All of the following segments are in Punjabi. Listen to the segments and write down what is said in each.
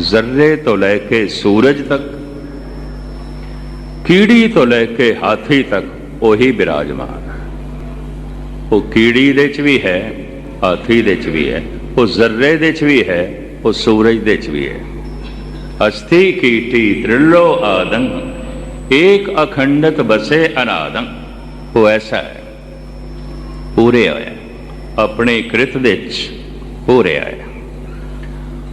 ਜ਼ਰਰੇ ਤੋਂ ਲੈ ਕੇ ਸੂਰਜ ਤੱਕ ਕੀੜੀ ਤੋਂ ਲੈ ਕੇ ਹਾਥੀ ਤੱਕ ਉਹੀ ਬਿਰਾਜਮਾਨ ਹੈ ਉਹ ਕੀੜੀ ਦੇ ਚ ਵੀ ਹੈ ਹਾਥੀ ਦੇ ਚ ਵੀ ਹੈ ਉਹ ਜ਼ਰਰੇ ਦੇ ਚ ਵੀ ਹੈ ਉਹ ਸੂਰਜ ਦੇ ਚ ਵੀ ਹੈ ਅਸਥੀ ਕੀਟੀ ਤ੍ਰਿਲੋ ਆਦੰ ਏਕ ਅਖੰਡਤ ਬਸੇ ਅਨਾਦੰ ਉਹ ਐਸਾ ਹੈ ਪੂਰੇ ਹੋਇਆ ਆਪਣੇ ਕ੍ਰਿਤ ਦੇ ਚ ਪੂਰੇ ਆਇਆ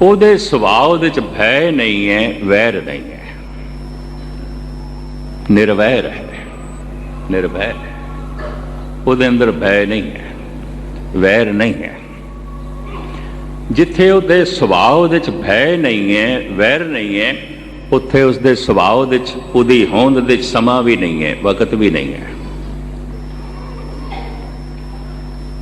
ਉਹਦੇ ਸੁਭਾਅ ਦੇ ਚ ਭੈ ਨਹੀਂ ਹੈ, ਵੈਰ ਨਹੀਂ ਹੈ। ਨਿਰਵੈਰ ਹੈ ਨਿਰਭੈ ਹੈ। ਉਹਦੇ ਅੰਦਰ ਭੈ ਨਹੀਂ ਹੈ, ਵੈਰ ਨਹੀਂ ਹੈ। ਜਿੱਥੇ ਉਹਦੇ ਸੁਭਾਅ ਦੇ ਚ ਭੈ ਨਹੀਂ ਹੈ, ਵੈਰ ਨਹੀਂ ਹੈ, ਉੱਥੇ ਉਸਦੇ ਸੁਭਾਅ ਦੇ ਚ, ਉਹਦੀ ਹੋਂਦ ਦੇ ਚ ਸਮਾਂ ਵੀ ਨਹੀਂ ਹੈ, ਵਕਤ ਵੀ ਨਹੀਂ ਹੈ।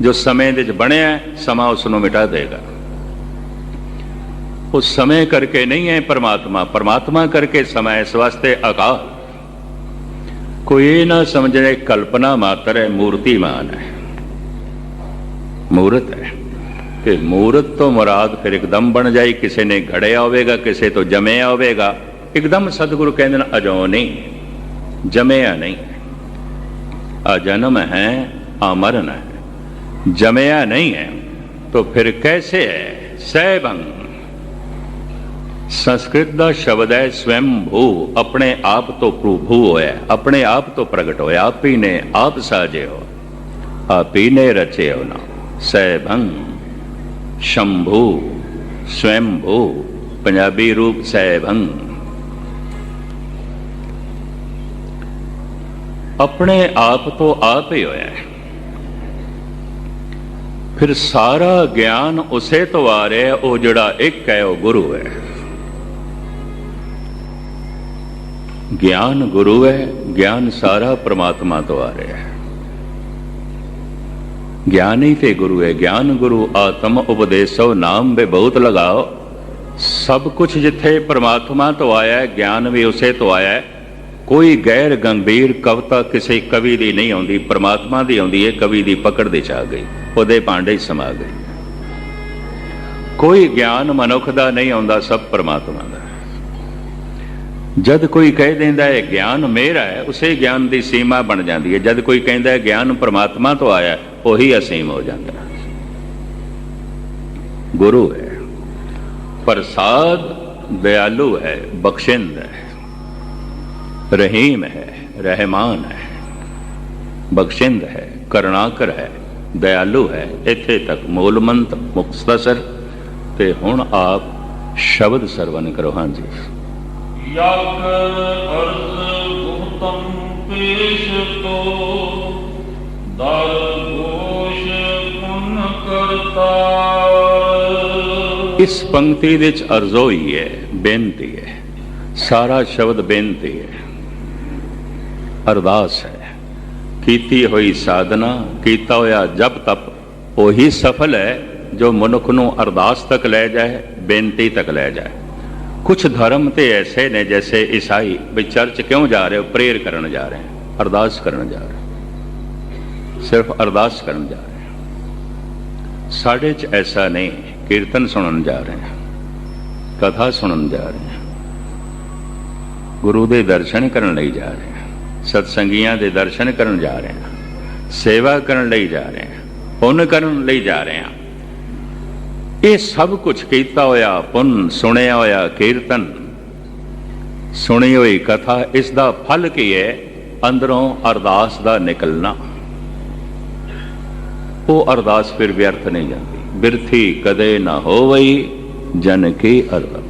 ਜੋ ਸਮੇਂ ਦੇ 'ਚ ਬਣਿਆ ਸਮਾਂ ਉਸ ਨੂੰ ਮਿਟਾ ਦੇਗਾ। ਉਹ ਸਮੇਂ ਕਰਕੇ ਨਹੀਂ ਹੈ ਪਰਮਾਤਮਾ ਪਰਮਾਤਮਾ ਕਰਕੇ ਸਮਾਂ ਇਸ ਵਾਸਤੇ ਅਕਾ ਕੋਈ ਇਹ ਨਾ ਸਮਝੇ, ਕਲਪਨਾ ਮਾਤਰ ਹੈ, ਮੂਰਤੀਮਾਨ ਹੈ। ਮੂਰਤ ਹੈ। ਕਿ ਮੂਰਤ ਤੋਂ ਮੁਰਾਦ ਫਿਰ ਇੱਕਦਮ ਬਣ ਜਾਈ, ਕਿਸੇ ਨੇ ਘੜਿਆ ਹੋਵੇਗਾ, ਕਿਸੇ ਤੋਂ ਜਮਿਆ ਹੋਵੇਗਾ। ਇੱਕਦਮ ਸਤਿਗੁਰੂ ਕਹਿੰਦੇ ਨੇ, ਅਜੋ ਨਹੀਂ, ਜਮਿਆ ਨਹੀਂ। ਅਜਨਮ ਹੈ ਅਮਰਨ ਹੈ। ਜਮਿਆ ਨਹੀਂ ਹੈ तो फिर कैसे है सैभंग ਸੰਸਕ੍ਰਿਤ ਦਾ ਸ਼ਬਦ ਹੈ ਸਵੈਮ ਭੂ ਆਪਣੇ ਆਪ ਤੋਂ ਪ੍ਰਭੂ ਹੋਇਆ ਆਪਣੇ ਆਪ ਤੋਂ ਪ੍ਰਗਟ ਹੋਇਆ ਆਪ ਹੀ ਨੇ ਆਪ ਸਾਜੇ ਹੋ ਆਪ ਹੀ ਨੇ ਰਚੇ ਹੋ ਨਾ ਸੈਭੰਗ ਸ਼ੰਭੂ ਸਵੈੰਭੂ ਪੰਜਾਬੀ ਰੂਪ ਸੈਭੰ ਆਪਣੇ ਆਪ ਤੋਂ ਆਪ ਹੀ ਹੋਇਆ ਹੈ ਫਿਰ ਸਾਰਾ ਗਿਆਨ ਉਸੇ ਤੋਂ ਆ ਰਿਹਾ ਉਹ ਜਿਹੜਾ ਇੱਕ ਹੈ, ਉਹ ਗੁਰੂ ਹੈ। ਗਿਆਨ ਗੁਰੂ ਹੈ, ਗਿਆਨ ਸਾਰਾ ਪ੍ਰਮਾਤਮਾ ਤੋਂ ਆ ਰਿਹਾ ਹੈ। ਗਿਆਨ ਹੀ ਤੇ ਗੁਰੂ ਹੈ, ਗਿਆਨ ਗੁਰੂ ਆਤਮ ਉਪਦੇਸੋ ਨਾਮ ਬੇ ਬਹੁਤ ਲਗਾਓ। ਸਭ ਕੁਝ ਜਿੱਥੇ ਪ੍ਰਮਾਤਮਾ ਤੋਂ ਆਇਆ ਹੈ, ਗਿਆਨ ਵੀ ਉਸੇ ਤੋਂ ਆਇਆ ਹੈ। ਕੋਈ ਗੈਰ ਗੰਭੀਰ ਕਵਿਤਾ ਕਿਸੇ ਕਵੀ ਦੀ ਨਹੀਂ ਆਉਂਦੀ, ਪ੍ਰਮਾਤਮਾ ਦੀ ਆਉਂਦੀ ਹੈ, ਕਵੀ ਦੀ ਪਕੜ ਦੇ ਚ ਆ ਗਈ। ਉਹਦੇ ਭਾਂਡੇ 'ਚ ਸਮਾ ਗਈ। ਕੋਈ ਗਿਆਨ ਮਨੁੱਖ ਦਾ ਨਹੀਂ ਆਉਂਦਾ, ਸਭ ਪਰਮਾਤਮਾ ਦਾ। ਜਦ ਕੋਈ ਕਹਿ ਦਿੰਦਾ ਹੈ, ਗਿਆਨ ਮੇਰਾ ਹੈ ਉਸੇ ਗਿਆਨ ਦੀ ਸੀਮਾ ਬਣ ਜਾਂਦੀ ਹੈ। ਜਦ ਕੋਈ ਕਹਿੰਦਾ ਹੈ, ਗਿਆਨ ਪ੍ਰਮਾਤਮਾ ਤੋਂ ਆਇਆ ਉਹੀ ਅਸੀਮ ਹੋ ਜਾਂਦਾ ਗੁਰੂ ਹੈ, ਪ੍ਰਸਾਦ ਦਇਆਲੂ ਹੈ, ਬਖਸ਼ਿੰਦ ਹੈ, ਰਹੀਮ ਹੈ, ਰਹਿਮਾਨ ਹੈ, ਬਖਸ਼ਿੰਦ ਹੈ, ਕਰੁਣਾਕਰ ਹੈ। ਦਇਆਲੂ ਹੈ। ਇੱਥੇ ਤੱਕ ਮੂਲਮੰਤ ਮੁਖਤਸਰ ਤੇ ਹੁਣ ਆਪ ਸ਼ਬਦ ਸਰਵਨ ਕਰੋ। ਹਾਂਜੀ। ਯਗ ਅਰਜ਼ ਗੁਹਤਮ ਪੇਸ਼ ਤੋ ਦਰ ഘോഷ ਪੁਨ ਕਰਤਾ ਇਸ ਪੰਕਤੀ ਦੇ ਵਿੱਚ ਅਰਜ਼ੋ ਹੀ ਹੈ ਬੇਨਤੀ ਹੈ। ਸਾਰਾ ਸ਼ਬਦ ਬੇਨਤੀ ਹੈ। ਅਰਦਾਸ ਹੈ। ਕੀਤੀ ਹੋਈ ਸਾਧਨਾ, ਕੀਤਾ ਹੋਇਆ ਜਪ ਤਪ, ਉਹੀ ਸਫਲ ਹੈ ਜੋ ਮਨੁੱਖ ਨੂੰ ਅਰਦਾਸ ਤੱਕ ਲੈ ਜਾਏ, ਬੇਨਤੀ ਤੱਕ ਲੈ ਜਾਏ। ਕੁਝ ਧਰਮ ਤੇ ਐਸੇ ਨੇ ਜੈਸੇ ਈਸਾਈ ਵੀ ਚਰਚ ਕਿਉਂ ਜਾ ਰਹੇ ਹੋ ਪ੍ਰੇਅਰ ਕਰਨ ਜਾ ਰਹੇ, ਅਰਦਾਸ ਕਰਨ ਜਾ ਰਹੇ। ਸਿਰਫ ਅਰਦਾਸ ਕਰਨ ਜਾ ਰਹੇ। ਸਾਡੇ 'ਚ ਐਸਾ ਨਹੀਂ, ਕੀਰਤਨ ਸੁਣਨ ਜਾ ਰਹੇ ਹਾਂ ਕਥਾ ਸੁਣਨ ਜਾ ਰਹੇ ਹਾਂ ਗੁਰੂ ਦੇ ਦਰਸ਼ਨ ਕਰਨ ਲਈ ਜਾ ਰਹੇ। ਸਤਸੰਗੀਆਂ ਦੇ ਦਰਸ਼ਨ ਕਰਨ ਜਾ ਰਹੇ ਹਾਂ, ਸੇਵਾ ਕਰਨ ਲਈ ਜਾ ਰਹੇ ਹਾਂ, ਪੁੰਨ ਕਰਨ ਲਈ ਜਾ ਰਹੇ ਹਾਂ। ਇਹ ਸਭ ਕੁਝ ਕੀਤਾ ਹੋਇਆ ਪੁੰਨ, ਸੁਣਿਆ ਹੋਇਆ ਕੀਰਤਨ, ਸੁਣੀ ਹੋਈ ਕਥਾ, ਇਸ ਦਾ ਫਲ ਕੀ ਹੈ? ਅੰਦਰੋਂ ਅਰਦਾਸ ਦਾ ਨਿਕਲਣਾ। ਉਹ ਅਰਦਾਸ ਫਿਰ ਵਿਅਰਥ ਨਹੀਂ ਜਾਂਦੀ। ਬਿਰਥੀ ਕਦੇ ਨਾ ਹੋਵਈ, ਜਨ ਕੀ ਅਰਦਾਸ।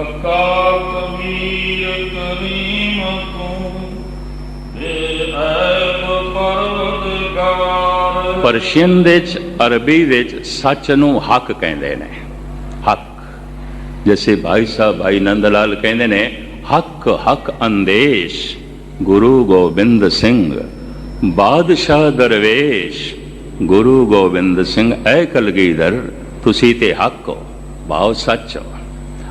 ਹੱਕਾ ਕਬੀਰ ਕਰੀਮ ਤੂੰ ਏ ਐਬ ਪਰਵਦਗਾਰ ਪਰਸ਼ੀਅਨ ਦੇ ਅਰਬੀ ਵਿੱਚ ਸੱਚ ਨੂੰ ਹੱਕ ਕਹਿੰਦੇ ਨੇ। ਹੱਕ। ਜਿਵੇਂ ਭਾਈ ਸਾਹਿਬ, ਭਾਈ ਨੰਦ ਲਾਲ ਕਹਿੰਦੇ ਨੇ, ਹੱਕ ਹੱਕ ਅੰਦੇਸ਼, ਗੁਰੂ ਗੋਬਿੰਦ ਸਿੰਘ, ਬਾਦਸ਼ਾਹ ਦਰਵੇਸ਼। ਗੁਰੂ ਗੋਬਿੰਦ ਸਿੰਘ, ਐ ਕਲਗੀਧਰ, ਤੁਸੀਂ ਤੇ ਹੱਕ ਹੋ ਭਾਵ ਸੱਚ ਹੋ।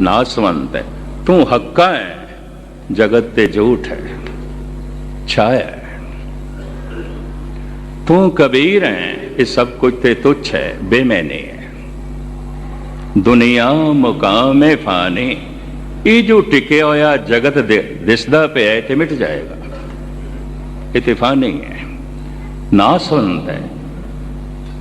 ਨਾਸਵੰਤ ਹੈ ਤੂੰ ਹੱਕਾ ਹੈ ਜਗਤ ਤੇ ਝੂਠ ਹੈ ਛਾਇਆ ਹੈ ਤੂੰ ਕਬੀਰ ਹੈ ਇਹ ਸਭ ਕੁਝ ਤੇ ਤੁੱਛ ਹੈ ਬੇਮੈਨੇ ਹੈ ਦੁਨੀਆ ਮੁਕਾਮੇ ਫਾਨੀ ਇਹ ਜੋ ਟਿਕਿਆ ਹੋਇਆ ਜਗਤ ਦੇ- ਦਿਸਦਾ ਪਿਆ ਹੈ ਤੇ ਮਿਟ ਜਾਏਗਾ ਇਹ ਤੇ ਫਾਨੀ ਹੈ ਨਾਸਵੰਤ ਹੈ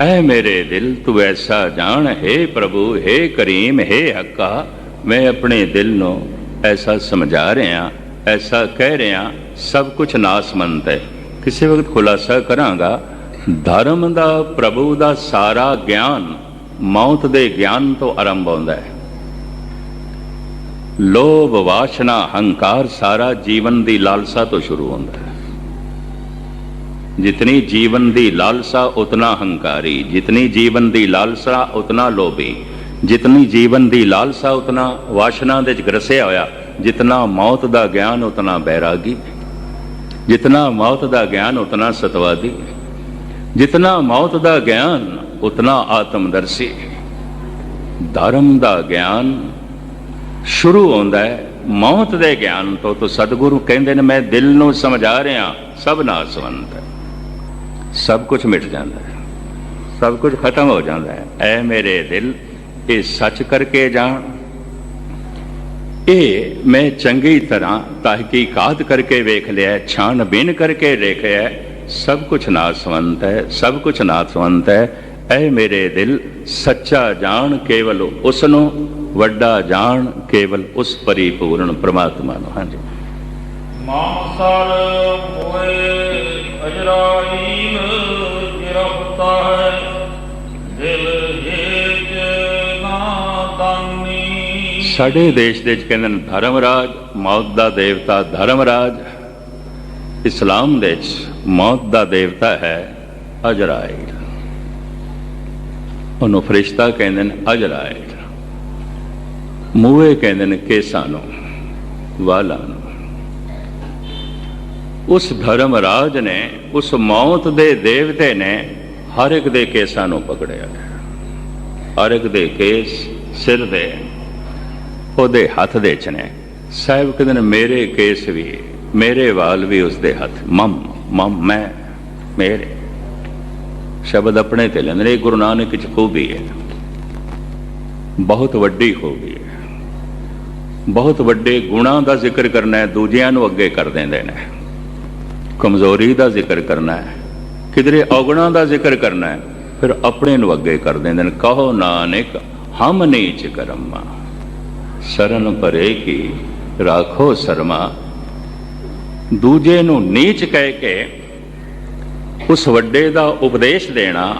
ਐ ਮੇਰੇ ਦਿਲ ਤੂੰ ਐਸਾ ਜਾਣ ਹੈ ਪ੍ਰਭੂ ਹੈ ਕਰੀਮ ਹੈ ਹੱਕਾ ਮੈਂ ਆਪਣੇ ਦਿਲ ਨੂੰ ਐਸਾ ਸਮਝਾ ਰਿਹਾ, ਐਸਾ ਕਹਿ ਰਿਹਾ, ਸਭ ਕੁਝ ਨਾਸਮੰਤ ਹੈ। ਕਿਸੇ ਵਕਤ ਖੁਲਾਸਾ ਕਰਾਂਗਾ, ਧਰਮ ਦਾ, ਪ੍ਰਭੂ ਦਾ ਸਾਰਾ ਗਿਆਨ ਮੌਤ ਦੇ ਗਿਆਨ ਤੋਂ ਆਰੰਭ ਹੁੰਦਾ ਹੈ। ਲੋਭ, ਵਾਸ਼ਨਾ, ਹੰਕਾਰ ਸਾਰਾ ਜੀਵਨ ਦੀ ਲਾਲਸਾ ਤੋਂ ਸ਼ੁਰੂ ਹੁੰਦਾ ਹੈ। ਜਿਤਨੀ ਜੀਵਨ ਦੀ ਲਾਲਸਾ, ਉਤਨਾ ਹੰਕਾਰੀ, ਜਿਤਨੀ ਜੀਵਨ ਦੀ ਲਾਲਸਾ, ਉਤਨਾ ਲੋਭੀ। ਜਿਤਨੀ ਜੀਵਨ ਦੀ ਲਾਲਸਾ, ਉਤਨਾ ਵਾਸ਼ਨਾ ਦੇ ਚ ਗਰਸਿਆ ਹੋਇਆ। ਜਿਤਨਾ ਮੌਤ ਦਾ ਗਿਆਨ, ਉਤਨਾ ਬੈਰਾਗੀ। ਜਿਤਨਾ ਮੌਤ ਦਾ ਗਿਆਨ, ਉਤਨਾ ਸਤਵਾਦੀ। ਜਿਤਨਾ ਮੌਤ ਦਾ ਗਿਆਨ, ਉਤਨਾ ਆਤਮਦਰਸ਼ੀ। ਧਰਮ ਦਾ ਗਿਆਨ ਸ਼ੁਰੂ ਹੁੰਦਾ ਹੈ। ਮੌਤ ਦੇ ਗਿਆਨ ਤੋਂ ਤੋਂ ਸਤਿਗੁਰੂ ਕਹਿੰਦੇ ਨੇ, ਮੈਂ ਦਿਲ ਨੂੰ ਸਮਝਾ ਰਿਹਾ, ਸਭ ਨਾਲ ਸੰਬੰਧ ਹੈ। ਸਭ ਕੁਝ ਮਿਟ ਜਾਂਦਾ ਹੈ। ਸਭ ਕੁਝ ਖਤਮ ਹੋ ਜਾਂਦਾ ਹੈ। ਐ ਮੇਰੇ ਦਿਲ ਇਹ ਸੱਚ ਕਰਕੇ ਜਾਣ। ਇਹ ਮੈਂ ਚੰਗੀ ਤਰ੍ਹਾਂ ਤਹਿਕੀਕਾਤ ਕਰਕੇ ਵੇਖ ਲਿਆ ਛਾਣ ਛਾਣਬੀਨ ਕਰਕੇ ਦੇਖਿਆ ਸਭ ਕੁਝ ਨਾਸਵੰਤ ਹੈ, ਸਭ ਕੁਝ ਨਾਸਵੰਤ ਹੈ। ਐ ਮੇਰੇ ਦਿਲ ਸੱਚਾ ਜਾਣ ਕੇਵਲ ਉਸ ਨੂੰ ਵੱਡਾ ਜਾਣ ਕੇਵਲ ਉਸ ਪਰਿਪੂਰਨ ਪ੍ਰਮਾਤਮਾ ਨੂੰ। ਹਾਂਜੀ। ਮਾਨਸਰ ਹੋਏ ਅਜਰਾਈਲ ਗਿਰਫਤਾ ਹੈ, ਦਿਲ ਹੇਜ ਸਾਡੇ ਦੇਸ਼ ਦੇ ਵਿੱਚ ਕਹਿੰਦੇ ਨੇ ਧਰਮਰਾਜ, ਮੌਤ ਦਾ ਦੇਵਤਾ ਧਰਮਰਾਜ। ਇਸਲਾਮ ਦੇ ਵਿੱਚ ਮੌਤ ਦਾ ਦੇਵਤਾ ਹੈ ਅਜਰਾਇਲ। ਉਹਨੂੰ ਫਰਿਸ਼ਤਾ ਕਹਿੰਦੇ ਨੇ ਅਜਰਾਇਲ। ਮੂਹੇ ਕਹਿੰਦੇ ਨੇ ਕੇਸਾਂ ਨੂੰ ਵਾਲਾਂ ਨੂੰ। ਉਸ ਧਰਮਰਾਜ ਨੇ, ਉਸ ਮੌਤ ਦੇ ਦੇਵਤੇ ਨੇ ਹਰ ਇੱਕ ਦੇ ਕੇਸਾਂ ਨੂੰ ਪਕੜਿਆ। ਹਰ ਇੱਕ ਦੇ ਕੇਸ ਸਿਰ ਦੇ, ਉਹਦੇ ਹੱਥ ਦੇ ਚ ਨੇ ਸਾਹਿਬ ਕਹਿੰਦੇ ਨੇ, ਮੇਰੇ ਕੇਸ ਵੀ, ਮੇਰੇ ਵਾਲ ਵੀ ਉਸਦੇ ਹੱਥ। ਮਮ ਮਮ, ਮੈਂ, ਮੇਰੇ। ਸ਼ਬਦ ਆਪਣੇ ਤੇ ਲੈਂਦੇ ਨੇ, ਇਹ ਗੁਰੂ ਨਾਨਕ ਚ ਖੂਬੀ ਹੈ। ਬਹੁਤ ਵੱਡੀ ਖੂਬੀ ਹੈ। ਬਹੁਤ ਵੱਡੇ ਗੁਣਾਂ ਦਾ ਜ਼ਿਕਰ ਕਰਨਾ ਹੈ, ਦੂਜਿਆਂ ਨੂੰ ਅੱਗੇ ਕਰ ਦਿੰਦੇ ਨੇ। ਕਮਜ਼ੋਰੀ ਦਾ ਜ਼ਿਕਰ ਕਰਨਾ ਹੈ, ਕਿਧਰੇ ਔਗਣਾਂ ਦਾ ਜ਼ਿਕਰ ਕਰਨਾ ਹੈ, ਫਿਰ ਆਪਣੇ ਨੂੰ ਅੱਗੇ ਕਰ ਦਿੰਦੇ ਨੇ। ਕਹੋ, ਨਾਨਕ ਹਮ ਨੀਚ ਕਰਮਾ। ਸਰਨ ਪਰੇ ਕੀ ਰਾਖੋ ਸਰਮਾ। ਦੂਜੇ ਨੂੰ ਨੀਚ ਕਹਿ ਕੇ ਉਸ ਵੱਡੇ ਦਾ ਉਪਦੇਸ਼ ਦੇਣਾ,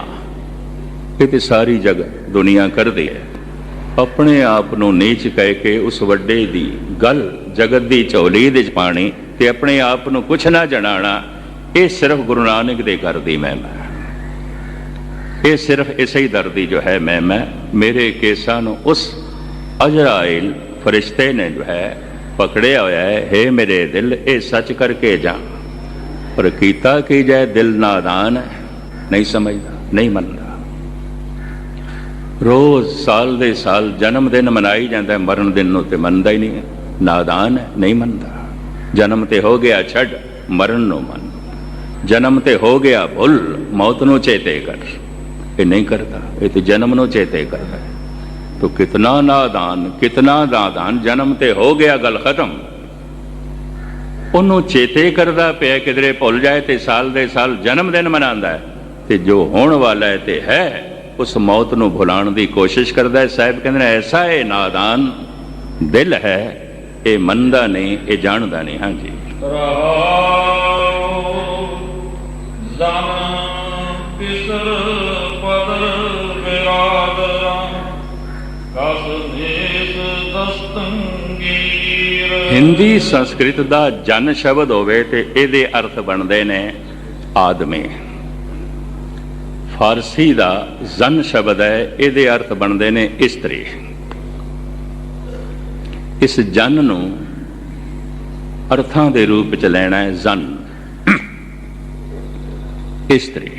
ਇਹ ਤੇ ਸਾਰੀ ਜਗ ਦੁਨੀਆ ਕਰਦੀ ਹੈ। ਆਪਣੇ ਆਪ ਨੂੰ ਨੀਚ ਕਹਿ ਕੇ ਉਸ ਵੱਡੇ ਦੀ ਗੱਲ ਜਗਤ ਦੀ ਝੋਲੀ ਦੇ ਚ ਪਾਣੀ ਤੇ ਆਪਣੇ ਆਪ ਨੂੰ ਕੁਛ ਨਾ ਜਣਾਣਾ, ਇਹ ਸਿਰਫ ਗੁਰੂ ਨਾਨਕ ਦੇ ਘਰ ਦੀ ਮਹਿਮਾ ਹੈ। ਇਹ ਸਿਰਫ ਇਸੇ ਹੀ ਦਰ ਦੀ ਜੋ ਹੈ ਮਹਿਮਾ ਮੇਰੇ ਕੇਸਾਂ ਨੂੰ ਉਸ ਅਜਰਾਇਲ ਫਰਿਸ਼ਤੇ ਨੇ ਜੋ ਹੈ ਪਕੜਿਆ ਹੋਇਆ ਹੈ। हे ਮੇਰੇ ਦਿਲ, ਇਹ ਸੱਚ ਕਰਕੇ ਜਾ। ਪਰ ਕੀਤਾ ਕੀ ਜਾਏ, ਦਿਲ ਨਾਦਾਨ ਹੈ। ਨਹੀਂ ਸਮਝਦਾ, ਨਹੀਂ ਮੰਨਦਾ। ਰੋਜ਼ ਸਾਲ ਦੇ ਸਾਲ ਜਨਮ ਦਿਨ ਮਨਾਈ ਜਾਂਦਾ ਮਰਨ ਦਿਨ ਨੂੰ ਤੇ ਮੰਨਦਾ ਹੀ ਨਹੀਂ ਹੈ। ਨਾਦਾਨ ਨਹੀਂ ਮੰਨਦਾ। ਜਨਮ ਤੇ ਹੋ ਗਿਆ ਛੱਡ, ਮਰਨ ਨੂੰ ਮੰਨ। ਜਨਮ ਤੇ ਹੋ ਗਿਆ ਭੁੱਲ, ਮੌਤ ਨੂੰ ਚੇਤੇ ਕਰ। ਇਹ ਨਹੀਂ ਕਰਦਾ। ਇਹ ਤੇ ਜਨਮ ਨੂੰ ਚੇਤੇ ਕਰਦਾ ਹੈ। ਤੋ ਕਿਤਨਾ ਨਾਦਾਨ ਕਿਤਨਾ ਨਾਦਾਨ ਜਨਮ ਤੇ ਹੋ ਗਿਆ ਗੱਲ ਖਤਮ। ਉਹਨੂੰ ਚੇਤੇ ਕਰਦਾ ਪਿਆ ਕਿਧਰੇ ਭੁੱਲ ਜਾਏ ਤੇ ਸਾਲ ਦੇ ਸਾਲ ਜਨਮ ਦਿਨ ਮਨਾਉਂਦਾ ਹੈ। ਤੇ ਜੋ ਹੋਣ ਵਾਲਾ ਹੈ ਤੇ ਹੈ, ਉਸ ਮੌਤ ਨੂੰ ਭੁਲਾਉਣ ਦੀ ਕੋਸ਼ਿਸ਼ ਕਰਦਾ ਹੈ। ਸਾਹਿਬ ਕਹਿੰਦੇ ਨੇ, ਐਸਾ ਇਹ ਨਾਦਾਨ ਦਿਲ ਹੈ, ਇਹ ਮੰਨਦਾ ਨਹੀਂ, ਇਹ ਜਾਣਦਾ ਨਹੀਂ। ਹਾਂਜੀ। ਰਹਾਉ ਜ਼ਨ ਹਿੰਦੀ ਸੰਸਕ੍ਰਿਤ ਦਾ ਜਨ ਸ਼ਬਦ ਹੋਵੇ ਤੇ ਇਹਦੇ ਅਰਥ ਬਣਦੇ ਨੇ ਆਦਮੀ। ਫਾਰਸੀ ਦਾ ਜ਼ਨ ਸ਼ਬਦ ਹੈ, ਇਹਦੇ ਅਰਥ ਬਣਦੇ ਨੇ ਇਸਤਰੀ। ਇਸ ਜਨ ਨੂੰ ਅਰਥਾਂ ਦੇ ਰੂਪ ਚ ਲੈਣਾ ਹੈ ਜ਼ਨ। ਇਸਤਰੀ।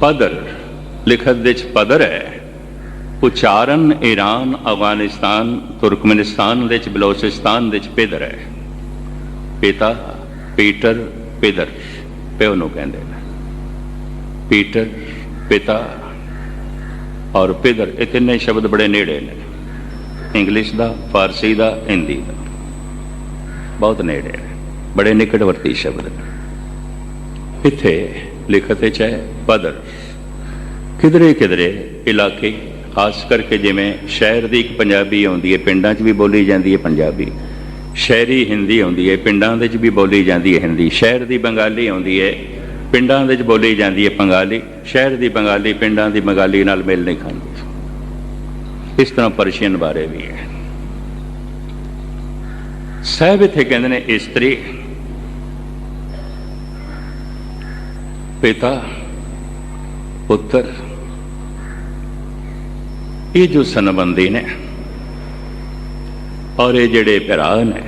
ਪਦਰ। ਲਿਖਤ ਵਿੱਚ ਪਦਰ ਹੈ। ਉਚਾਰਨ ਈਰਾਨ, ਅਫਗਾਨਿਸਤਾਨ, ਤੁਰਕਮਨਿਸਤਾਨ ਦੇ ਚ ਬਲੋਚਿਸਤਾਨ ਦੇ ਚ ਪਿਦਰ ਹੈ ਪਿਤਾ ਪੀਟਰ ਪੇਦਰ ਪਿਓ ਨੂੰ ਕਹਿੰਦੇ ਨੇ। ਪੀਟਰ, ਪਿਤਾ ਔਰ ਪਿਦਰ ਇਹ ਤਿੰਨੇ ਸ਼ਬਦ ਬੜੇ ਨੇੜੇ ਨੇ। ਇੰਗਲਿਸ਼ ਦਾ, ਫਾਰਸੀ ਦਾ, ਹਿੰਦੀ ਦਾ। ਬਹੁਤ ਨੇੜੇ ਨੇ। ਬੜੇ ਨਿਕਟਵਰਤੀ ਸ਼ਬਦ ਨੇ। ਇੱਥੇ ਲਿਖਤ ਵਿੱਚ ਹੈ ਪਦਰ ਕਿਧਰੇ ਕਿਧਰੇ ਇਲਾਕੇ ਖਾਸ ਕਰਕੇ ਜਿਵੇਂ ਸ਼ਹਿਰ ਦੀ ਇੱਕ ਪੰਜਾਬੀ ਆਉਂਦੀ ਹੈ, ਪਿੰਡਾਂ 'ਚ ਵੀ ਬੋਲੀ ਜਾਂਦੀ ਹੈ ਪੰਜਾਬੀ। ਸ਼ਹਿਰੀ ਹਿੰਦੀ ਆਉਂਦੀ ਹੈ, ਪਿੰਡਾਂ ਦੇ 'ਚ ਵੀ ਬੋਲੀ ਜਾਂਦੀ ਹੈ ਹਿੰਦੀ। ਸ਼ਹਿਰ ਦੀ ਬੰਗਾਲੀ ਆਉਂਦੀ ਹੈ, ਪਿੰਡਾਂ ਦੇ 'ਚ ਬੋਲੀ ਜਾਂਦੀ ਹੈ ਬੰਗਾਲੀ। ਸ਼ਹਿਰ ਦੀ ਬੰਗਾਲੀ, ਪਿੰਡਾਂ ਦੀ ਬੰਗਾਲੀ ਨਾਲ ਮੇਲ ਨਹੀਂ ਖਾਂਦੀ। ਇਸ ਤਰ੍ਹਾਂ ਪਰਸ਼ੀਅਨ ਬਾਰੇ ਵੀ ਹੈ। ਸਾਹਿਬ ਇੱਥੇ ਕਹਿੰਦੇ ਨੇ, ਇਸਤਰੀ, ਪਿਤਾ, ਪੁੱਤਰ ਇਹ ਜੋ ਸੰਬੰਧੀ ਨੇ ਔਰ ਇਹ ਜਿਹੜੇ ਭਰਾ ਨੇ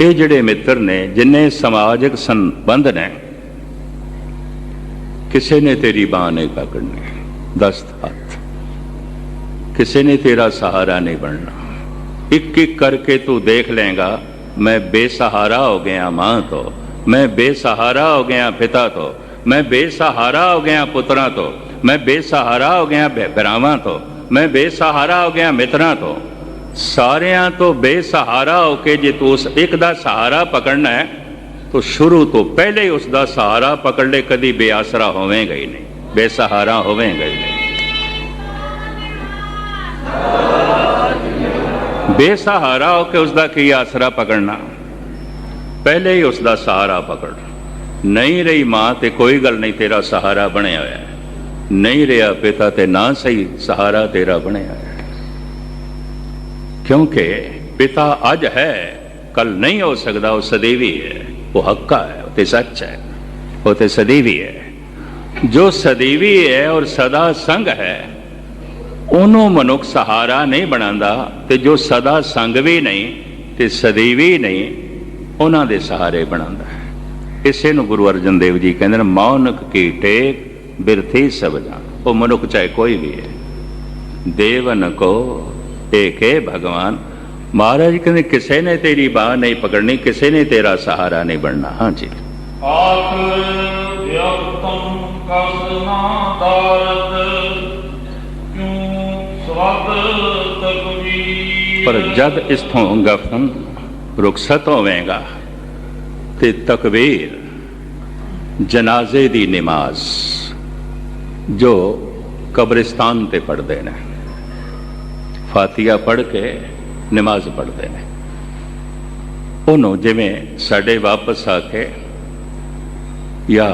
ਇਹ ਜਿਹੜੇ ਮਿੱਤਰ ਨੇ ਜਿੰਨੇ ਸਮਾਜਿਕ ਸੰਬੰਧ ਨੇ ਕਿਸੇ ਨੇ ਤੇਰੀ ਬਾਹ ਨਹੀਂ ਪਕੜਨੀ ਦਸਤ ਹੱਥ ਕਿਸੇ ਨੇ ਤੇਰਾ ਸਹਾਰਾ ਨਹੀਂ ਬਣਨਾ ਇੱਕ ਇੱਕ ਕਰਕੇ ਤੂੰ ਦੇਖ ਲੇਗਾ ਮੈਂ ਬੇਸਹਾਰਾ ਹੋ ਗਿਆ ਮਾਂ ਤੋਂ ਮੈਂ ਬੇਸਹਾਰਾ ਹੋ ਗਿਆ ਪਿਤਾ ਤੋਂ ਮੈਂ ਬੇਸਹਾਰਾ ਹੋ ਗਿਆ ਪੁੱਤਰਾਂ ਤੋਂ ਮੈਂ ਬੇਸਹਾਰਾ ਹੋ ਗਿਆ ਭਰਾਵਾਂ ਤੋਂ ਮੈਂ ਬੇਸਹਾਰਾ ਹੋ ਗਿਆ ਮਿੱਤਰਾਂ ਤੋਂ। ਸਾਰਿਆਂ ਤੋਂ ਬੇਸਹਾਰਾ ਹੋ ਕੇ ਜੇ ਤੂੰ ਉਸ ਇੱਕ ਦਾ ਸਹਾਰਾ ਪਕੜਨਾ ਹੈ, ਤਾਂ ਸ਼ੁਰੂ ਤੋਂ ਪਹਿਲੇ ਹੀ ਉਸ ਦਾ ਸਹਾਰਾ ਪਕੜ ਲੈ, ਕਦੀ ਬੇਆਸਰਾ ਹੋਵੇਂਗਾ ਹੀ ਨਹੀਂ, ਬੇਸਹਾਰਾ ਹੋਵੇਂਗਾ ਹੀ ਨਹੀਂ। ਬੇਸਹਾਰਾ ਹੋ ਕੇ ਉਸ ਦਾ ਕੀ ਆਸਰਾ ਪਕੜਨਾ? ਪਹਿਲੇ ਹੀ ਉਸ ਦਾ ਸਹਾਰਾ ਪਕੜ। ਨਹੀਂ ਰਹੀ ਮਾਂ ਤੇ ਕੋਈ ਗੱਲ ਨਹੀਂ, ਤੇਰਾ ਸਹਾਰਾ ਬਣਿਆ ਹੋਇਆ। ਨਹੀਂ ਰਿਹਾ ਪਿਤਾ ਤੇ ਨਾ ਸਹੀ, ਸਹਾਰਾ ਤੇਰਾ ਬਣਿਆ ਹੈ। ਕਿਉਂਕਿ ਪਿਤਾ ਅੱਜ ਹੈ ਕੱਲ ਨਹੀਂ ਹੋ ਸਕਦਾ, ਉਹ ਸਦੀਵੀ ਹੈ। ਉਹ ਹੱਕਾ ਹੈ, ਉਹ ਤੇ ਸੱਚ ਹੈ, ਉਹ ਤੇ ਸਦੀਵੀ ਹੈ। ਜੋ ਸਦੀਵੀ ਹੈ ਔਰ ਸਦਾ ਸੰਗ ਹੈ, ਉਹਨੂੰ ਮਨੁੱਖ ਸਹਾਰਾ ਨਹੀਂ ਬਣਾਉਂਦਾ ਤੇ ਜੋ ਸਦਾ ਸੰਗ ਵੀ ਨਹੀਂ ਤੇ ਸਦੀਵੀ ਨਹੀਂ, ਉਹਨਾਂ ਦੇ ਸਹਾਰੇ ਬਣਾਉਂਦਾ ਹੈ। ਇਸੇ ਨੂੰ ਗੁਰੂ ਅਰਜਨ ਦੇਵ ਜੀ ਕਹਿੰਦੇ ਨੇ, ਮੌਨਕ ਕੀ ਟੇਕ ਬਿਰਥੀ ਜਾਨ ਉਹ ਮਨੁੱਖ ਚਾਹੇ ਕੋਈ ਵੀ ਹੈ। ਦੇਵਨ ਕੋ ਏਕੇ ਭਗਵਾਨ। ਮਹਾਰਾਜ ਕਹਿੰਦੇ ਕਿਸੇ ਨੇ ਤੇਰੀ ਬਾਹ ਨਹੀਂ ਪਕੜਨੀ ਕਿਸੇ ਨੇ ਤੇਰਾ ਸਹਾਰਾ ਨਹੀਂ ਬਣਨਾ। ਹਾਂਜੀ ਆਖਰ ਵਿਅਕਤਮ ਕਸਨਾ ਦਾਰਦ ਕਿਉ ਸਵਦ ਤਕਵੀਰ ਪਰ ਜਦ ਇਸਥੋਂ ਗਫਨ ਰੁਖਸਤ ਹੋਵੇਗਾ ਤੇ ਤਕਬੀਰ ਜਨਾਜ਼ੇ ਦੀ ਨਮਾਜ਼ ਜੋ ਕਬਰਿਸਤਾਨ ਤੇ ਪੜਦੇ ਨੇ। ਫਾਤੀਹਾ ਪੜ੍ਹ ਕੇ ਨਮਾਜ਼ ਪੜ੍ਹਦੇ ਨੇ। ਉਹਨੂੰ ਜਿਵੇਂ ਸਾਡੇ ਵਾਪਸ ਆ ਕੇ ਜਾਂ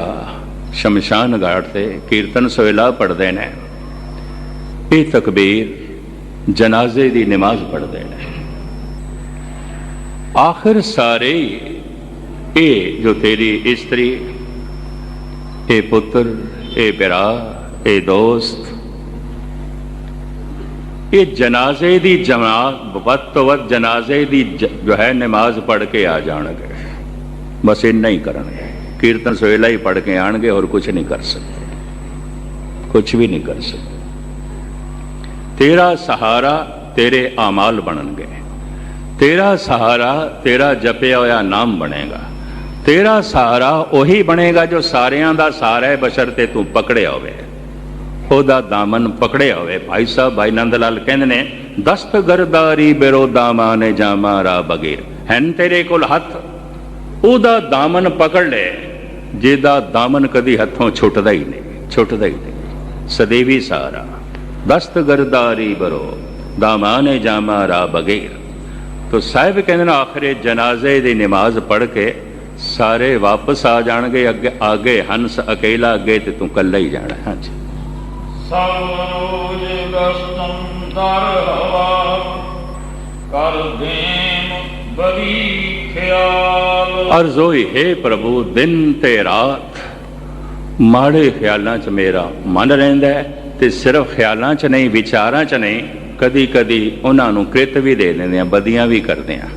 ਸ਼ਮਸ਼ਾਨ ਘਾਟ ਤੇ ਕੀਰਤਨ ਸੋਹਿਲਾ ਪੜ੍ਹਦੇ ਨੇ, ਇਹ ਤਕਬੀਰ ਜਨਾਜ਼ੇ ਦੀ ਨਮਾਜ਼ ਪੜ੍ਹਦੇ ਨੇ। ਆਖਰ ਸਾਰੇ ਹੀ ਇਹ ਜੋ ਤੇਰੀ ਇਸਤਰੀ, ਇਹ ਪੁੱਤਰ, ਇਹ ਪਿਆਰਾ ਇਹ ਦੋਸਤ ਇਹ ਜਨਾਜ਼ੇ ਦੀ ਜਮਾਤ ਵੱਧ ਤੋਂ ਵੱਧ ਜਨਾਜ਼ੇ ਦੀ ਜੋ ਹੈ ਨਮਾਜ਼ ਪੜ੍ਹ ਕੇ ਆ ਜਾਣਗੇ ਬਸ ਇੰਨਾ ਹੀ ਕਰਨਗੇ ਕੀਰਤਨ ਸੋਹਿਲਾ ਹੀ ਪੜ੍ਹ ਕੇ ਆਣਗੇ ਹੋਰ ਕੁਝ ਨਹੀਂ ਕਰ ਸਕਦੇ ਕੁਝ ਵੀ ਨਹੀਂ ਕਰ ਸਕਦੇ ਤੇਰਾ ਸਹਾਰਾ ਤੇਰੇ ਆਮਾਲ ਬਣਨਗੇ ਤੇਰਾ ਸਹਾਰਾ ਤੇਰਾ ਜਪਿਆ ਹੋਇਆ ਨਾਮ ਬਣੇਗਾ ਤੇਰਾ ਸਹਾਰਾ ਉਹੀ ਬਣੇਗਾ ਜੋ ਸਾਰਿਆਂ ਦਾ ਸਹਾਰਾ ਹੈ ਬਸ਼ਰਤੇ ਤੂੰ ਪਕੜਿਆ ਹੋਵੇ ਉਹਦਾ ਦਾਮਨ ਪਕੜਿਆ ਹੋਵੇ। ਭਾਈ ਸਾਹਿਬ, ਭਾਈ ਨੰਦ ਲਾਲ ਕਹਿੰਦੇ ਨੇ, ਦਸਤ ਗਰਦਾਰੀ ਬਿਰੋ ਦਾਮਾ ਨੇ ਜਾਮਾ ਰਾ ਬਗੀਰ। ਹੈਨ ਤੇਰੇ ਕੋਲ ਹੱਥ? ਉਹਦਾ ਦਾਮਨ ਪਕੜ ਲੈ, ਜਿਹਦਾ ਦਾਮਨ ਕਦੀ ਹੱਥੋਂ ਛੁੱਟਦਾ ਹੀ ਨਹੀਂ, ਛੁੱਟਦਾ ਹੀ ਨਹੀਂ। ਸਦੀਵੀ ਸਹਾਰਾ ਦਸਤ ਗਰਦਾਰੀ ਬਰੋ ਦਾਮਾ ਨੇ ਜਾਮਾ ਰਾ ਬਗੀਰ। ਤੋ ਸਾਹਿਬ ਕਹਿੰਦੇ ਨੇ, ਆਖਰੇ ਜਨਾਜ਼ੇ ਦੀ ਨਮਾਜ਼ ਪੜ੍ਹ ਕੇ ਸਾਰੇ ਵਾਪਸ ਆ ਜਾਣਗੇ, ਅੱਗੇ, ਆਗੇ, ਹੰਸ ਅਕੇਲਾ ਅੱਗੇ ਤੇ ਤੂੰ ਕੱਲਾ ਹੀ ਜਾਣਾ। ਹਾਂਜੀ। ਸਭ ਰੋਜ ਦਰ ਹਵਾ, ਕਰ ਦੇਮ ਬੜੀ ਖਿਆਲ ਅਰਜ਼ ਹੋਈ ਹੈ ਪ੍ਰਭੂ, ਦਿਨ ਤੇ ਰਾਤ ਮਾੜੇ ਖਿਆਲਾਂ 'ਚ ਮੇਰਾ ਮਨ ਰਹਿੰਦਾ ਤੇ ਸਿਰਫ ਖਿਆਲਾਂ 'ਚ ਨਹੀਂ, ਵਿਚਾਰਾਂ 'ਚ ਨਹੀਂ। ਕਦੀ ਕਦੀ ਉਹਨਾਂ ਨੂੰ ਕ੍ਰਿਤ ਵੀ ਦੇ ਦਿੰਦੇ ਆ ਬਦੀਆਂ ਵੀ ਕਰਦੇ ਆ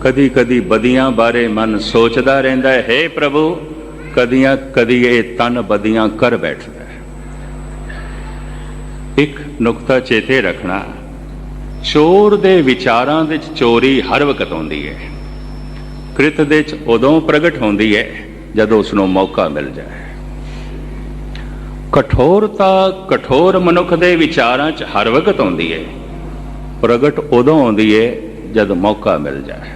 ਕਦੀ ਕਦੀ ਬਦੀਆਂ ਬਾਰੇ ਮਨ ਸੋਚਦਾ ਰਹਿੰਦਾ ਹੈ ਪ੍ਰਭੂ ਕਦੀਆਂ ਕਦੀ ਇਹ ਤਨ ਬਦੀਆਂ ਕਰ ਬੈਠਦਾ। ਇੱਕ ਨੁਕਤਾ ਚੇਤੇ ਰੱਖਣਾ। ਚੋਰ ਦੇ ਵਿਚਾਰਾਂ ਵਿੱਚ ਚੋਰੀ ਹਰ ਵਕਤ ਆਉਂਦੀ ਹੈ। ਕ੍ਰਿਤ ਦੇ ਚ ਉਦੋਂ ਪ੍ਰਗਟ ਹੁੰਦੀ ਹੈ ਜਦੋਂ ਉਸ ਨੂੰ ਮੌਕਾ ਮਿਲ ਜਾਏ। ਕਠੋਰਤਾ ਕਠੋਰ ਮਨੁੱਖ ਦੇ ਵਿਚਾਰਾਂ 'ਚ ਹਰ ਵਕਤ ਆਉਂਦੀ ਹੈ। ਪ੍ਰਗਟ ਉਦੋਂ ਆਉਂਦੀ ਹੈ ਜਦ ਮੌਕਾ ਮਿਲ ਜਾਏ।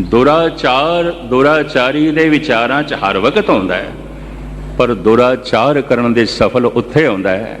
ਦੁਰਾਚਾਰ ਦੁਰਾਚਾਰੀ ਦੇ ਵਿਚਾਰਾਂ 'ਚ ਹਰ ਵਕਤ ਆਉਂਦਾ ਹੈ। ਪਰ ਦੁਰਾਚਾਰ ਕਰਨ ਦੇ ਸਫਲ ਉੱਥੇ ਆਉਂਦਾ ਹੈ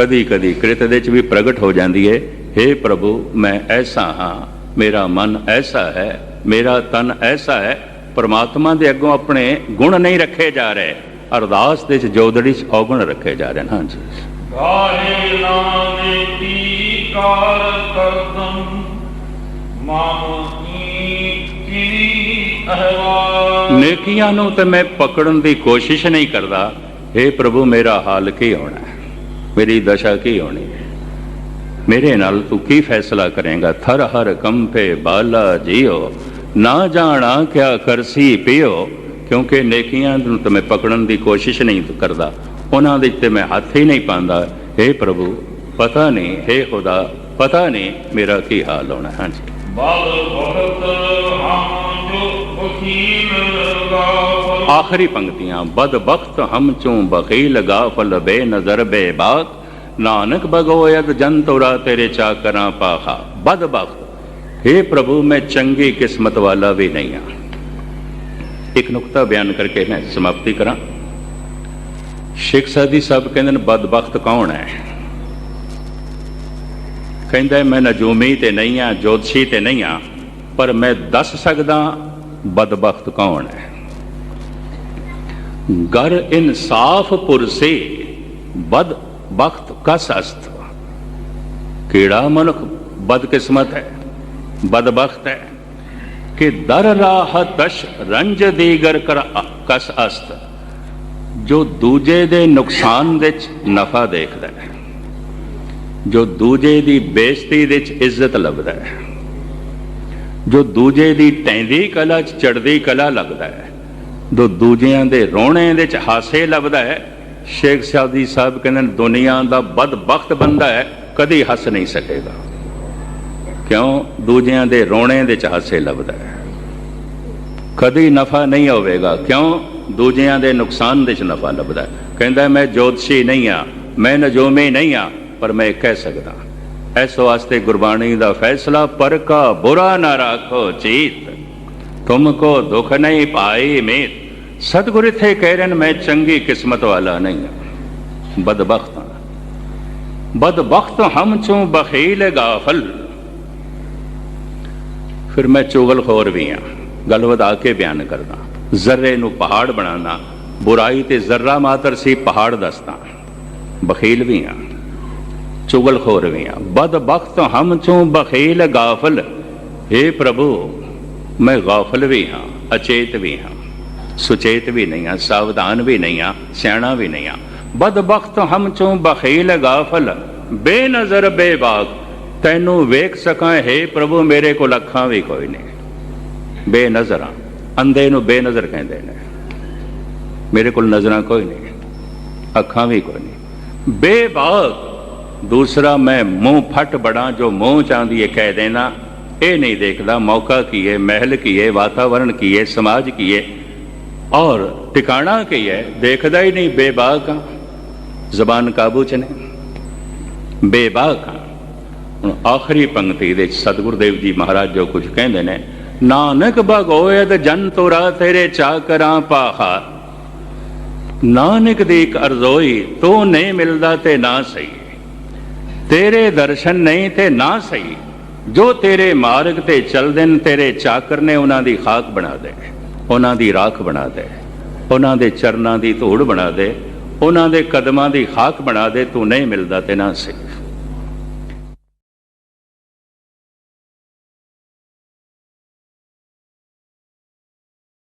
ਕਦੀ ਕਦੀ ਕ੍ਰਿਤ ਦੇ ਚ ਵੀ ਪ੍ਰਗਟ ਹੋ ਜਾਂਦੀ ਹੈ हे ਪ੍ਰਭੂ ਮੈਂ ਐਸਾ ਹਾਂ ਮੇਰਾ ਮਨ ਐਸਾ ਹੈ ਮੇਰਾ ਤਨ ਐਸਾ ਹੈ ਪਰਮਾਤਮਾ ਦੇ ਅੱਗੋਂ ਆਪਣੇ ਗੁਣ ਨਹੀਂ ਰੱਖੇ ਜਾ ਰਹੇ ਅਰਦਾਸ ਦੇ ਚ ਜੋਦੜੀ ਚ ਔਗੁਣ ਰੱਖੇ ਜਾ ਰਹੇ ਨੇ। ਹਾਂਜੀ। ਗਾਏ ਨਾਮੇ ਕੀ ਕਾਰ ਕਰਦਮ ਮਾਮੀ ਕੀ ਅਹਵਾਲ। ਨੇਕੀਆਂ ਨੂੰ ਤੇ ਮੈਂ ਪਕੜਨ ਦੀ ਕੋਸ਼ਿਸ਼ ਨਹੀਂ ਕਰਦਾ। हे ਪ੍ਰਭੂ ਮੇਰਾ ਹਾਲ ਕੀ ਹੋਣਾ ਹੈ? ਮੇਰੀ ਦਸ਼ਾ ਕੀ ਹੋਣੀ? ਮੇਰੇ ਨਾਲ ਤੂੰ ਕੀ ਫੈਸਲਾ ਕਰੇਗਾ? ਥਰ ਹਰ ਕੰਪੇ ਬਾਲਾ ਜੀਓ। ਨਾ ਜਾਣਾ ਕਿਆ ਕਰਸੀ ਪਿਓ, ਕਿਉਂਕਿ ਨੇਕੀਆਂ ਨੂੰ ਤੇ ਮੈਂ ਪਕੜਨ ਦੀ ਕੋਸ਼ਿਸ਼ ਨਹੀਂ ਕਰਦਾ। ਉਹਨਾਂ ਦੇ ਤੇ ਮੈਂ ਹੱਥ ਹੀ ਨਹੀਂ ਪਾਉਂਦਾ। हे ਪ੍ਰਭੂ, ਪਤਾ ਨਹੀਂ हे ਖੁਦਾ, ਪਤਾ ਨਹੀਂ ਮੇਰਾ ਕੀ ਹਾਲ ਹੋਣਾ। ਹਾਂਜੀ। ਬਲ ਭਗਤ ਹਮ ਜੋ ਵਕੀਲ ਆਖਰੀ ਪੰਕਤੀਆਂ ਬਦਬਖਤ ਹਮ ਚੋਂ ਬਖੀਲ ਗਾਫਲ ਬੇਨਜ਼ਰ ਬੇਬਾਕ ਨਾਨਕ ਭਗੋਇਦ ਜਨ ਤੋਰਾ ਤੇਰੇ ਚਾਕਰਾਂ ਪਾਖਾ। ਬਦਬਖਤ हे ਪ੍ਰਭੂ, ਮੈਂ ਚੰਗੀ ਕਿਸਮਤ ਵਾਲਾ ਵੀ ਨਹੀਂ ਹਾਂ ਇੱਕ ਨੁਕਤਾ ਬਿਆਨ ਕਰਕੇ ਮੈਂ ਸਮਾਪਤੀ ਕਰਾਂ। ਸ਼ੇਖ ਸਾਦੀ ਸਾਹਿਬ ਕਹਿੰਦੇ ਨੇ ਬਦਬਖਤ ਕੌਣ ਹੈ? ਕਹਿੰਦਾ, ਮੈਂ ਨਜੂਮੀ ਤੇ ਨਹੀਂ ਆ, ਜੋਤਸ਼ੀ ਤੇ ਨਹੀਂ ਆ, ਪਰ ਮੈਂ ਦੱਸ ਸਕਦਾ ਬਦਬਖਤ ਕੌਣ ਹੈ? ਗਰ ਇਨਸਾਫ ਪੁਰਸੇ ਬਦ ਬਖਤ ਕਸ ਅਸਤ। ਕਿਹੜਾ ਮਨੁੱਖ ਬਦਕਿਸਮਤ ਹੈ, ਬਦਬਖਤ ਹੈ? ਕਿ ਦਰ ਰਾਹ ਤਸ਼ ਰੰਜ ਦੀਗਰ ਕਰ ਕਸ ਅਸਤ, ਜੋ ਦੂਜੇ ਦੇ ਨੁਕਸਾਨ ਵਿੱਚ ਨਫਾ ਦੇਖਦਾ ਹੈ, ਜੋ ਦੂਜੇ ਦੀ ਬੇਇੱਜ਼ਤੀ ਵਿੱਚ ਇੱਜ਼ਤ ਲੱਭਦਾ ਹੈ, ਜੋ ਦੂਜੇ ਦੀ ਟੈਂਦੀ ਕਲਾ ਚ ਚੜਦੀ ਕਲਾ ਲੱਗਦਾ ਹੈ। ਜੋ ਦੂਜਿਆਂ ਦੇ ਰੋਣੇ ਦੇ ਚ ਹਾਸੇ ਲੱਭਦਾ ਹੈ, ਸ਼ੇਖ ਸਾਦੀ ਸਾਹਿਬ ਕਹਿੰਦੇ ਨੇ, ਦੁਨੀਆ ਦਾ ਬਦਬਖਤ ਬੰਦਾ ਹੈ, ਕਦੀ ਹੱਸ ਨਹੀਂ ਸਕੇਗਾ। ਕਿਉਂ? ਦੂਜਿਆਂ ਦੇ ਰੋਣੇ ਦੇ ਚ ਹਾਸੇ ਲੱਭਦਾ ਹੈ। ਕਦੀ ਨਫਾ ਨਹੀਂ ਹੋਵੇਗਾ। ਕਿਉਂ? ਦੂਜਿਆਂ ਦੇ ਨੁਕਸਾਨ ਦੇ ਚ ਨਫਾ ਲੱਭਦਾ ਹੈ। ਕਹਿੰਦਾ, ਮੈਂ ਜੋਤਸ਼ੀ ਨਹੀਂ ਆ ਮੈਂ ਨਜੋਮੀ ਨਹੀਂ ਆ ਪਰ ਮੈਂ ਕਹਿ ਸਕਦਾ। ਇਸ ਵਾਸਤੇ ਗੁਰਬਾਣੀ ਦਾ ਫੈਸਲਾ, ਪਰ ਕਾ ਬੁਰਾ ਨਾ ਰੱਖੋ, ਚੀਤ। ਤੁਮ ਕੋ ਦੁਖ ਨਹੀਂ ਪਾਈ ਮੇਰ ਸਤਿਗੁਰ ਇੱਥੇ ਕਹਿ ਰਹੇ ਮੈਂ ਚੰਗੀ ਕਿਸਮਤ ਵਾਲਾ ਨਹੀਂ ਹਾਂ ਬਦਬਖਤ ਹਾਂ ਬਦਬਖਤ ਹਮ ਚੋਂ ਬਖੀਲ ਗਾਫਲ ਫਿਰ ਮੈਂ ਚੁਗਲਖੋਰ ਵੀ ਹਾਂ ਗੱਲ ਵਧਾ ਕੇ ਬਿਆਨ ਕਰਦਾ ਜ਼ਰਰੇ ਨੂੰ ਪਹਾੜ ਬਣਾਉਣਾ ਬੁਰਾਈ ਤੇ ਜ਼ਰਰਾ ਮਾਤਰ ਸੀ ਪਹਾੜ ਦੱਸਦਾ ਬਖੀਲ ਵੀ ਹਾਂ ਚੁਗਲਖੋਰ ਵੀ ਹਾਂ ਬਦਬਖਤ ਹਮ ਚੋਂ ਬਖੀਲ ਗਾਫਲ हे ਪ੍ਰਭੂ ਮੈਂ ਗਾਫਲ ਵੀ ਹਾਂ, ਅਚੇਤ ਵੀ ਹਾਂ, ਸੁਚੇਤ ਵੀ ਨਹੀਂ ਹਾਂ, ਸਾਵਧਾਨ ਵੀ ਨਹੀਂ ਹਾਂ, ਸਿਆਣਾ ਵੀ ਨਹੀਂ ਹਾਂ। ਬਦਬਖਤ ਹਮ ਚੋਂ ਬਖੀਲ ਗਾਫਲ, ਬੇਨਜ਼ਰ ਬੇਬਾਗ ਤੈਨੂੰ ਵੇਖ ਸਕਾਂ ਹੈ ਪ੍ਰਭੂ, ਮੇਰੇ ਕੋਲ ਅੱਖਾਂ ਵੀ ਕੋਈ ਨਹੀਂ। ਬੇਨਜ਼ਰਾਂ ਅੰਧੇ ਨੂੰ ਬੇਨਜ਼ਰ ਕਹਿੰਦੇ ਨੇ। ਮੇਰੇ ਕੋਲ ਨਜ਼ਰਾਂ ਕੋਈ ਨਹੀਂ, ਅੱਖਾਂ ਵੀ ਕੋਈ ਨਹੀਂ। ਬੇਬਾਗ ਦੂਸਰਾ ਮੈਂ ਮੂੰਹ ਫਟ ਬੜਾ, ਜੋ ਮੂੰਹ ਚਾਂਦੀ ਹੈ ਕਹਿ ਦੇਣਾ ਇਹ ਨਹੀਂ ਦੇਖਦਾ ਮੌਕਾ ਕੀ ਹੈ, ਮਹਿਲ ਕੀ ਹੈ, ਵਾਤਾਵਰਣ ਕੀ ਹੈ, ਸਮਾਜ ਕੀ ਹੈ। ਔਰ ਟਿਕਾਣਾ ਕੀ ਹੈ, ਦੇਖਦਾ ਹੀ ਨਹੀਂ ਬੇਬਾਕ ਹਾਂ। ਜ਼ਬਾਨ ਕਾਬੂ ਚ ਨੇ। ਬੇਬਾਕ ਹਾਂ। ਹੁਣ ਆਖਰੀ ਪੰਕਤੀ ਦੇ ਸਤਿਗੁਰ ਦੇਵ ਜੀ ਮਹਾਰਾਜ ਜੋ ਕੁਝ ਕਹਿੰਦੇ ਨੇ, ਨਾਨਕ ਭਗੋਇਦ ਜਨ ਤੋਰਾ ਤੇਰੇ ਚਾਕਰਾਂ ਪਾਹਾ। ਨਾਨਕ ਦੀ ਇੱਕ ਅਰਜ਼ੋਈ, ਤੂੰ ਨਹੀਂ ਮਿਲਦਾ ਤੇ ਨਾ ਸਹੀ। ਤੇਰੇ ਦਰਸ਼ਨ ਨਹੀਂ ਤੇ ਨਾ ਸਹੀ। ਜੋ ਤੇਰੇ ਮਾਰਗ ਤੇ ਚੱਲਦੇ ਨੇ ਤੇਰੇ ਚਾਕਰ ਨੇ ਉਹਨਾਂ ਦੀ ਖਾਕ ਬਣਾ ਦੇ, ਉਹਨਾਂ ਦੀ ਰਾਖ ਬਣਾ ਦੇ, ਉਹਨਾਂ ਦੇ ਚਰਨਾਂ ਦੀ ਧੂੜ ਬਣਾ ਦੇ, ਉਹਨਾਂ ਦੇ ਕਦਮਾਂ ਦੀ ਖਾਕ ਬਣਾ ਦੇ, ਤੂੰ ਨਹੀਂ ਮਿਲਦਾ ਤੇ ਨਾ ਸਹੀ